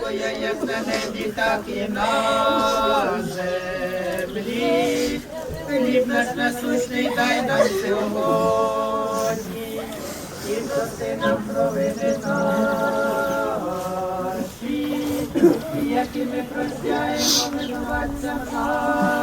Твоє як на небі, так і на землі. Хліб наш насущний дай нам сьогодні. І прости нам провини наші, які ми прощаємо винуватцям нашим.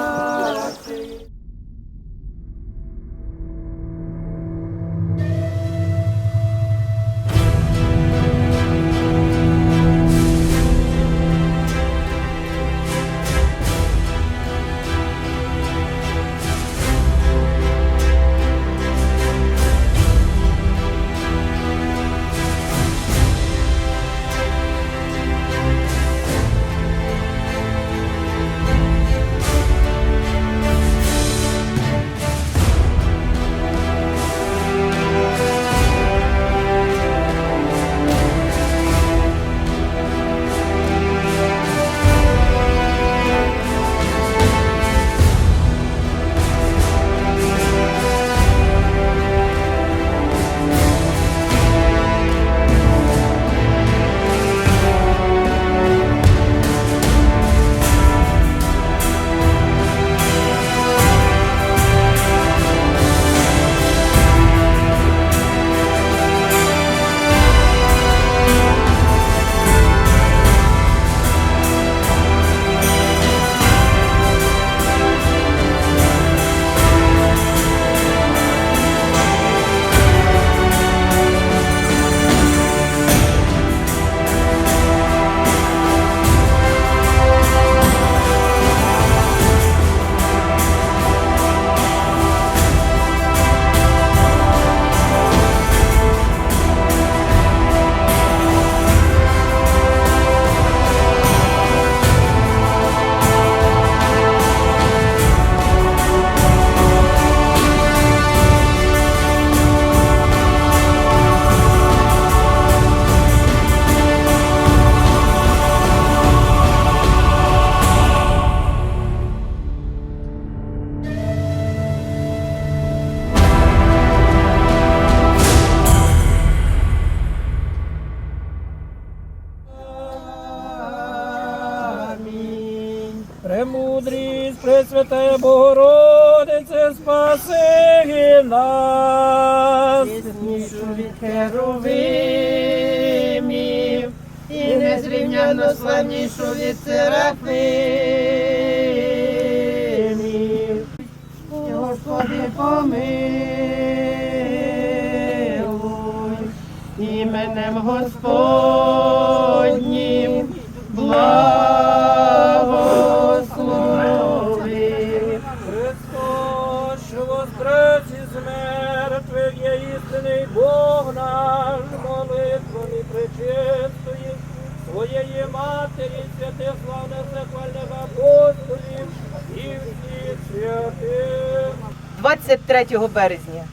Премудрість, Пресвятая Богородице, спаси нас. Яснішу від херовимів і незрівняно славнішу від серафимів. Господи, помилуй, іменем Господнім благослови. 23 березня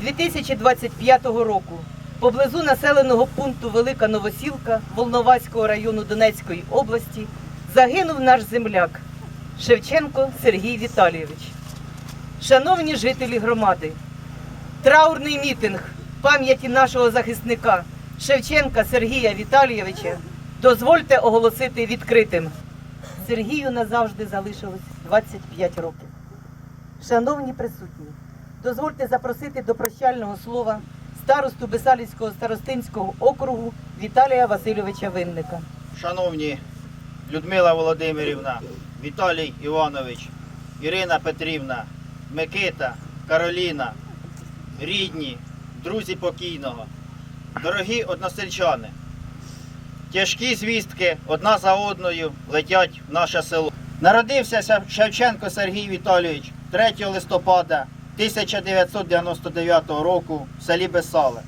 2025 року поблизу населеного пункту Велика Новосілка Волноваського району Донецької області загинув наш земляк Шевченко Сергій Віталійович. Шановні жителі громади, траурний мітинг пам'яті нашого захисника Шевченка Сергія Віталійовича дозвольте оголосити відкритим. Сергію назавжди залишилось 25 років. Шановні присутні, дозвольте запросити до прощального слова старосту Бесалівського старостинського округу Віталія Васильовича Винника. Шановні Людмила Володимирівна, Віталій Іванович, Ірина Петрівна, Микита, Кароліна, рідні, друзі покійного, дорогі односельчани, тяжкі звістки одна за одною летять в наше село. Народився Шевченко Сергій Віталійович 3 листопада 1999 року в селі Бесале.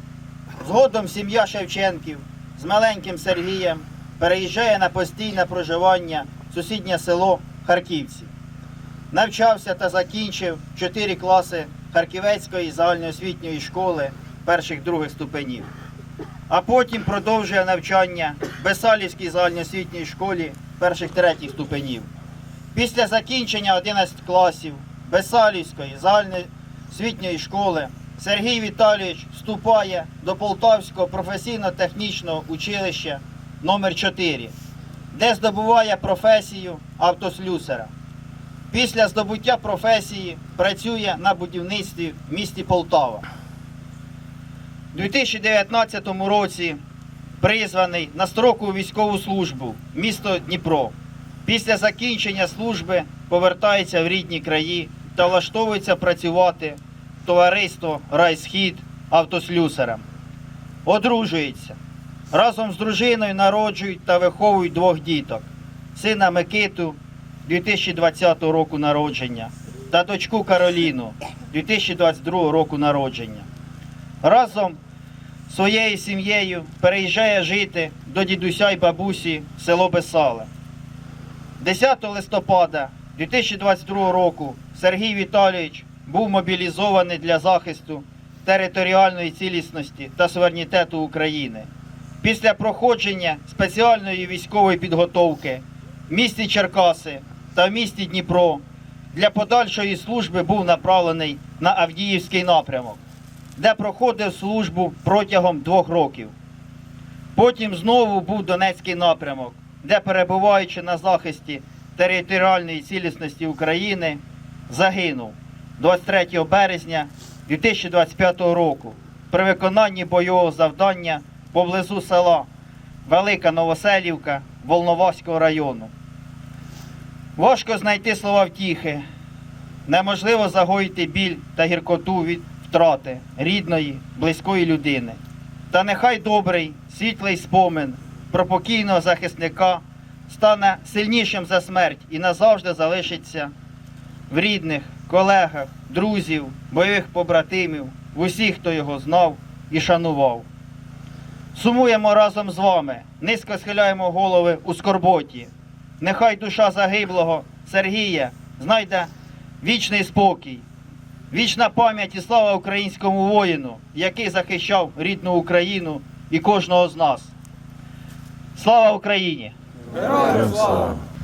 Згодом сім'я Шевченків з маленьким Сергієм переїжджає на постійне проживання в сусіднє село Харківці. Навчався та закінчив 4 класи Харківецької загальноосвітньої школи перших других ступенів. А потім продовжує навчання в Бесалівській загальноосвітній школі перших третіх ступенів. Після закінчення 11 класів Бесалівської загальноосвітньої школи Сергій Віталійович вступає до Полтавського професійно-технічного училища номер 4 де здобуває професію автослюсера. Після здобуття професії працює на будівництві в місті Полтава. У 2019 році призваний на строкову військову службу місто Дніпро. Після закінчення служби повертається в рідні краї та влаштовується працювати товариство Райсхід автослюсарем. Одружується. Разом з дружиною народжують та виховують двох діток: сина Микиту 2020 року народження та дочку Кароліну 2022 року народження. Разом з своєю сім'єю переїжджає жити до дідуся й бабусі в село Бесале. 10 листопада 2022 року Сергій Віталійович був мобілізований для захисту територіальної цілісності та суверенітету України. Після проходження спеціальної військової підготовки в місті Черкаси та в місті Дніпро для подальшої служби був направлений на Авдіївський напрямок, де проходив службу протягом двох років. Потім знову був Донецький напрямок, де, перебуваючи на захисті територіальної цілісності України, загинув 23 березня 2025 року при виконанні бойового завдання поблизу села Велика Новоселівка Волноваського району. Важко знайти слова втіхи. Неможливо загоїти біль та гіркоту від втрати рідної, близької людини. Та нехай добрий, світлий спомин про покійного захисника стане сильнішим за смерть і назавжди залишиться в рідних, колегах, друзів, бойових побратимів, в усіх, хто його знав і шанував. Сумуємо разом з вами, низько схиляємо голови у скорботі. Нехай душа загиблого Сергія знайде вічний спокій, вічна пам'ять і слава українському воїну, який захищав рідну Україну і кожного з нас. Слава Україні!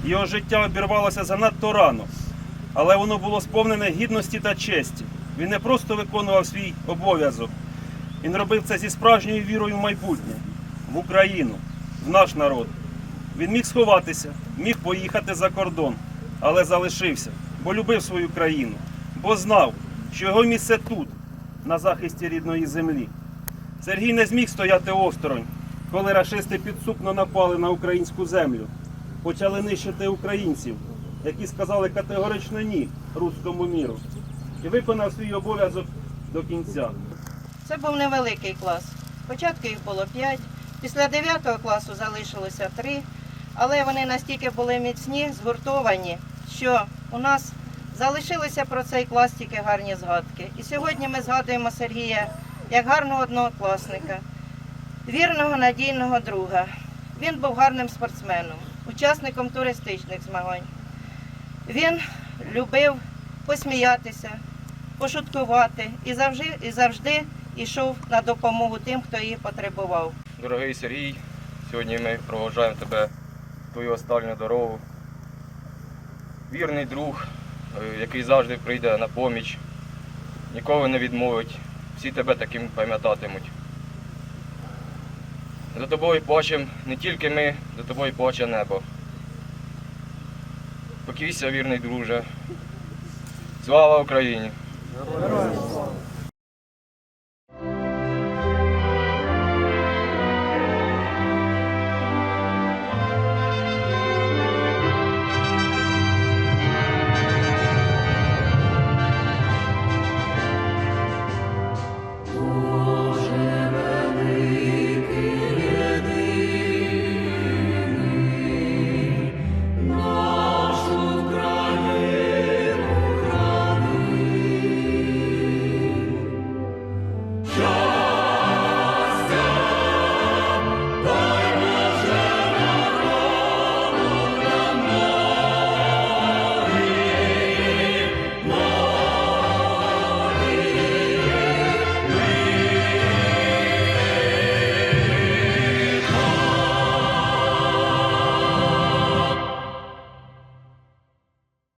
Його життя обірвалося занадто рано, але воно було сповнене гідності та честі. Він не просто виконував свій обов'язок, він робив це зі справжньою вірою в майбутнє, в Україну, в наш народ. Він міг сховатися, міг поїхати за кордон, але залишився, бо любив свою країну, бо знав, що його місце тут, на захисті рідної землі. Сергій не зміг стояти осторонь, коли рашисти підсупно напали на українську землю почали нищити українців, які сказали категорично ні руському міру, і виконав свій обов'язок до кінця. Це був невеликий клас. Спочатку їх було 5, після 9 класу залишилося 3, але вони настільки були міцні, згуртовані, що у нас залишилися про цей клас тільки гарні згадки. І сьогодні ми згадуємо Сергія як гарного однокласника, вірного надійного друга. Він був гарним спортсменом, учасником туристичних змагань. Він любив посміятися, пошуткувати і завжди, і завжди йшов на допомогу тим, хто її потребував. Дорогий Сергій, сьогодні ми проводжаємо тебе твою останню дорогу. Вірний друг, е, який завжди прийде на поміч, ніколи не відмовить, всі тебе таким пам'ятатимуть. За тобою плачем не тільки ми, за тобою плаче небо. Покійся, вірний друже. Слава Україні!